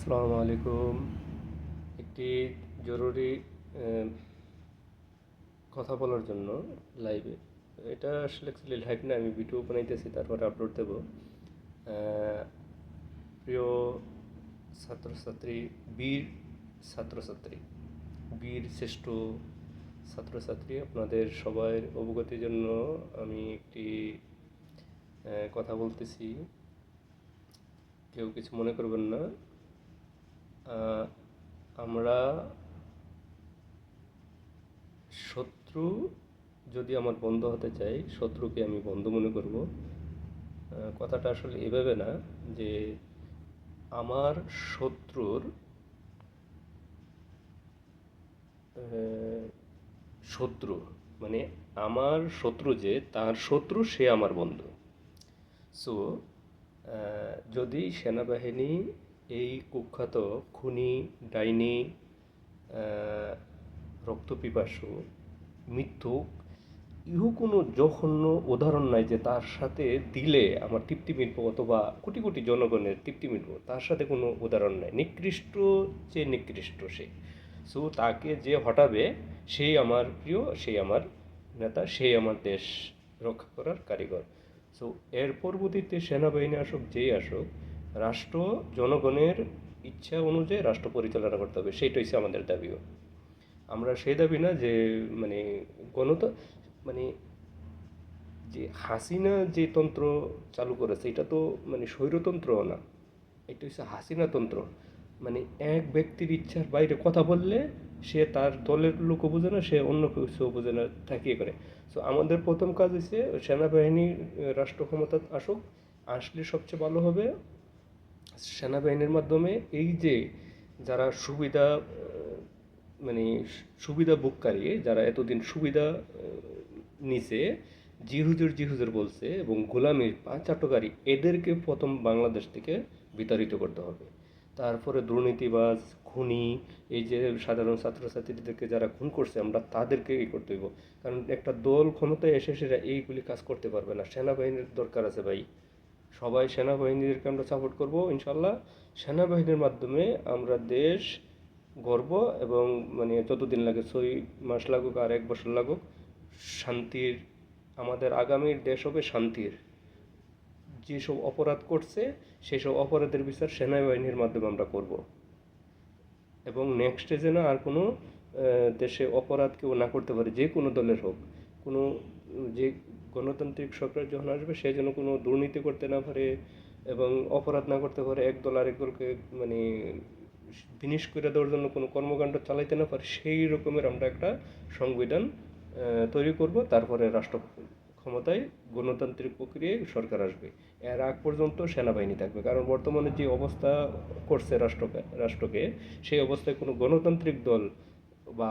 আসসালামু আলাইকুম। একটি জরুরি কথা বলার জন্য লাইভে এটা আসলে অ্যাকচুয়ালি লাইভ না, আমি ভিডিও বানাইতেছি, তারপরে আপলোড দেব। প্রিয় ছাত্রছাত্রী, বীর ছাত্রছাত্রী, বীর শ্রেষ্ঠ ছাত্রছাত্রী, আপনাদের সবাই অবগতির জন্য আমি একটি কথা বলতেছি। কেউ কিছু মনে করবেন না। আমরা শত্রু যদি আমার বন্ধু হতে চাই, শত্রুকে আমি বন্ধু মনে করব। কথাটা আসলে এভাবে না যে আমার শত্রুর শত্রু মানে আমার শত্রু যে, তার শত্রু সে আমার বন্ধু। সো যদি সেনাবাহিনী এই কুখ্যাত খুনি, ডাইনি রক্তপিপাসু মিথ্যুক ইহু কোনো জঘন্য উদাহরণ নাই যে তার সাথে দিলে আমার তৃপ্তি মিটবো অথবা কোটি কোটি জনগণের তৃপ্তি মিটবো। তার সাথে কোনো উদাহরণ নাই। নিকৃষ্ট যে নিকৃষ্ট সে। সো তাকে যে হটাবে, সেই আমার প্রিয়, সেই আমার নেতা, সেই আমার দেশ রক্ষা করার কারিগর। সো এর পরবর্তীতে সেনাবাহিনী আসুক, যেই আসুক রাষ্ট্র জনগণের ইচ্ছা অনুযায়ী রাষ্ট্র পরিচালনা করতে হবে সেইটাই হচ্ছে আমাদের দাবিও আমরা সেই দাবি না যে মানে গণত মানে যে হাসিনা যে তন্ত্র চালু করেছে, এটা তো মানে স্বৈরতন্ত্রও না, এটা হচ্ছে হাসিনা তন্ত্র। মানে এক ব্যক্তির ইচ্ছার বাইরে কথা বললে সে তার দলের লোকও বোঝে না, সে অন্য কিছু বোঝে না থাকিয়ে করে। সো আমাদের প্রথম কাজ হচ্ছে সেনাবাহিনী রাষ্ট্র ক্ষমতা আসুক, আসলে সবচেয়ে ভালো হবে সেনাবাহিনীর মাধ্যমে এই যে যারা সুবিধা মানে সুবিধা ভোগকারী, যারা এতদিন সুবিধা নিছে, জিহুজুর জিহুজুর বলছে এবং গোলামির পাঁচাটকারী এদেরকে প্রথম বাংলাদেশ থেকে বিতাড়িত করতে হবে। তারপরে দুর্নীতিবাজ, খুনি, এই যে সাধারণ ছাত্রছাত্রীদেরকে যারা খুন করছে, আমরা তাদেরকে এই করতে হইব। কারণ একটা দল ক্ষমতায় এসে সেটা এইগুলি কাজ করতে পারবে না। সেনাবাহিনীর দরকার আছে ভাই। সবাই সেনাবাহিনীদেরকে আমরা সাপোর্ট করব ইনশাল্লাহ সেনাবাহিনীর মাধ্যমে আমরা দেশ গর্ব এবং মানে যতদিন লাগে, ছয় মাস লাগুক আর এক বছর লাগুক, শান্তির, আমাদের আগামীর দেশ হবে শান্তির। যেসব অপরাধ করছে, সেসব অপরাধের বিচার সেনাবাহিনীর মাধ্যমে আমরা করব। এবং নেক্সটে যেন আর কোনো দেশে অপরাধ কেউ না করতে পারে, যে কোনো দলের হোক। কোনো যে গণতান্ত্রিক সরকার যখন আসবে, সে যেন কোনো দুর্নীতি করতে না পারে এবং অপরাধ না করতে পারে, এক দল আরেক দলকে মানে বিনিশ করে দেওয়ার জন্য কোনো কর্মকাণ্ড চালাইতে না পারে, সেই রকমের আমরা একটা সংবিধান তৈরি করব। তারপরে রাষ্ট্র ক্ষমতায় গণতান্ত্রিক প্রক্রিয়ায় সরকার আসবে। এর আগ পর্যন্ত সেনাবাহিনী থাকবে। কারণ বর্তমানে যে অবস্থা করছে রাষ্ট্রকে রাষ্ট্রকে, সেই অবস্থায় কোনো গণতান্ত্রিক দল বা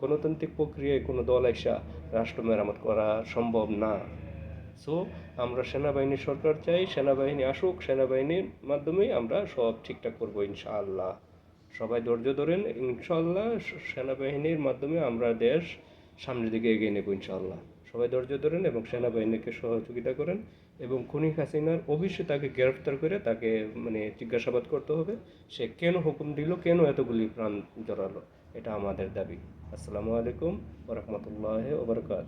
গণতান্ত্রিক প্রক্রিয়ায় কোনো দল আইসা রাষ্ট্র মেরামত করা সম্ভব না। সো আমরা সেনাবাহিনী সরকার চাই, সেনাবাহিনী আসুক, সেনাবাহিনীর মাধ্যমেই আমরা সব ঠিকঠাক করব ইনশাআল্লাহ। সবাই ধৈর্য ধরেন, ইনশাআল্লাহ সেনাবাহিনীর মাধ্যমে আমরা দেশ সামনের দিকে এগিয়ে নেব ইনশাআল্লাহ। সবাই ধৈর্য ধরেন এবং সেনাবাহিনীকে সহযোগিতা করেন এবং খুনি হাসিনার অবশ্যই তাকে গ্রেফতার করে তাকে মানে জিজ্ঞাসাবাদ করতে হবে, সে কেন হুকুম দিল, কেন এতগুলি প্রাণ জড়ালো? এটা আমাদের দাবি। আসসালামু আলাইকুম ওরহমতুল্লাহ ওবরকাত